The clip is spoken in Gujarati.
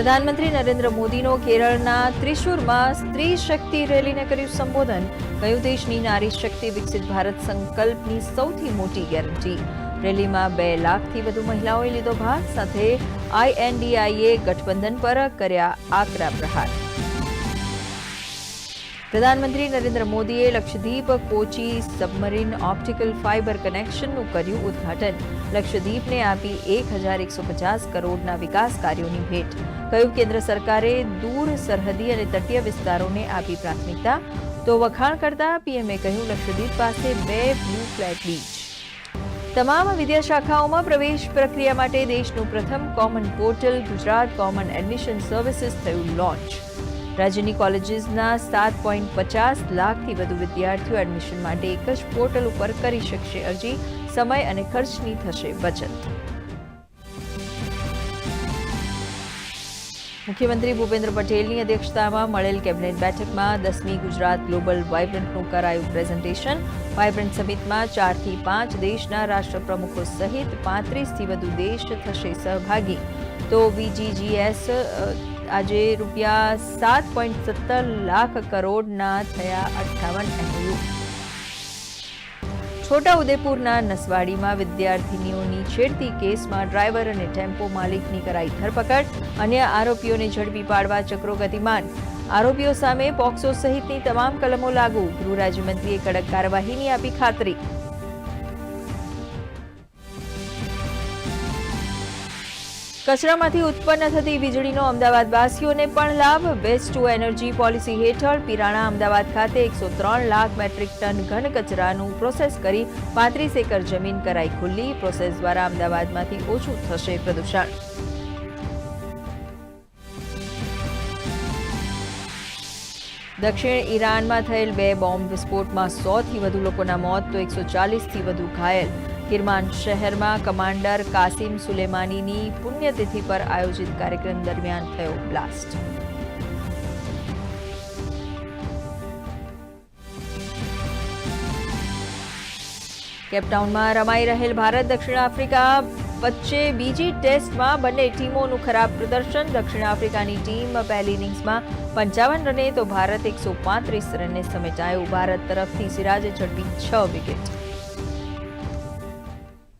પ્રધાનમંત્રી નરેન્દ્ર મોદીનો કેરળના ત્રિશુરમાં સ્ત્રી શક્તિ રેલીને કર્યું સંબોધન. કહ્યું દેશની નારી શક્તિ વિકસિત ભારત સંકલ્પની સૌથી મોટી ગેરંટી? રેલીમાં બે લાખથી વધુ મહિલાઓએ લીધો ભાગ સાથે આઈએનડીઆઈએ ગઠબંધન પર કર્યા આકરા પ્રહાર. પ્રધાનમંત્રી નરેન્દ્ર મોદીએ Lakshadweep Kochi submarine optical fibre કનેક્શનનું કર્યું ઉદ્ઘાટન. લક્ષદ્વીપને આપી એક હજાર એકસો પચાસ કરોડના વિકાસ કાર્યોની ભેટ. કહ્યું, કેન્દ્ર સરકારે દૂર, સરહદી અને તટીય વિસ્તારોને આપી પ્રાથમિકતા. તો વખાણ કરતા પીએમએ કહ્યું, લક્ષદ્વીપ પાસે બે બ્લુ ફ્લેટ બીચ. તમામ વિદ્યાશાખાઓમાં પ્રવેશ પ્રક્રિયા માટે દેશનું પ્રથમ common portal Gujarat common admission services થયું લોન્ચ. રાજ્યની કોલેજીસના સાત પોઈન્ટ પચાસ લાખથી વધુ વિદ્યાર્થીઓ એડમિશન માટે એક જ પોર્ટલ ઉપર કરી શકશે અરજી. સમય અને ખર્ચની થશે બચત. મુખ્યમંત્રી ભૂપેન્દ્ર પટેલની અધ્યક્ષતામાં મળેલ કેબિનેટ બેઠકમાં દસમી ગુજરાત ગ્લોબલ વાઇબ્રન્ટનું કરાયું પ્રેઝન્ટેશન. વાઇબ્રન્ટ સમિટમાં ચારથી પાંચ દેશના રાષ્ટ્રપ્રમુખો સહિત પાંત્રીસથી વધુ દેશ થશે સહભાગી. તો વીજીજીએસ આજે રૂપિયા સાત પોઈન્ટ સત્તર લાખ કરોડના થયા અઠ્ઠાવન એમઓયુ છોટા ઉદેપુરના નસવાડીમાં વિદ્યાર્થીનીઓની છેડતી કેસમાં ડ્રાઈવર અને ટેમ્પો માલિકની કરાઈ ધરપકડ, અન્ય આરોપીઓને ઝડપી પાડવા ચક્રો ગતિમાન. આરોપીઓ સામે પોક્સો સહિતની તમામ કલમો લાગુ. ગૃહ રાજ્યમંત્રીએ કડક કાર્યવાહીની આપી ખાતરી. કચરામાંથી ઉત્પન્ન થતી વીજળીનો અમદાવાદવાસીઓને પણ લાભ. વેસ્ટ ટુ એનર્જી પોલિસી હેઠળ પિરાણા અમદાવાદ ખાતે એકસો ત્રણ લાખ મેટ્રિક ટન ઘન કચરાનું પ્રોસેસ કરી પાંત્રીસ એકર જમીન કરાઈ ખુલ્લી. પ્રોસેસ દ્વારા અમદાવાદમાંથી ઓછું થશે પ્રદૂષણ. દક્ષિણ ઈરાનમાં થયેલ બે બોમ્બ વિસ્ફોટમાં સોથી વધુ લોકોના મોત, તો એકસો ચાલીસથી વધુ ઘાયલ. કિરમાન શહેરમાં કમાન્ડર કાસિમ સુલેમાનીની પુણ્યતિથિ પર આયોજિત કાર્યક્રમ દરમિયાન થયો બ્લાસ્ટ. કેપટાઉનમાં રમાઈ રહેલ ભારત દક્ષિણ આફ્રિકા વચ્ચે બીજી ટેસ્ટમાં બંને ટીમોનું ખરાબ પ્રદર્શન. દક્ષિણ આફ્રિકાની ટીમ પહેલી ઇનિંગ્સમાં પંચાવન રને તો ભારત એકસો પાંત્રીસ રને સમેટાયું. ભારત તરફથી સિરાજે ઝડપી છ વિકેટ.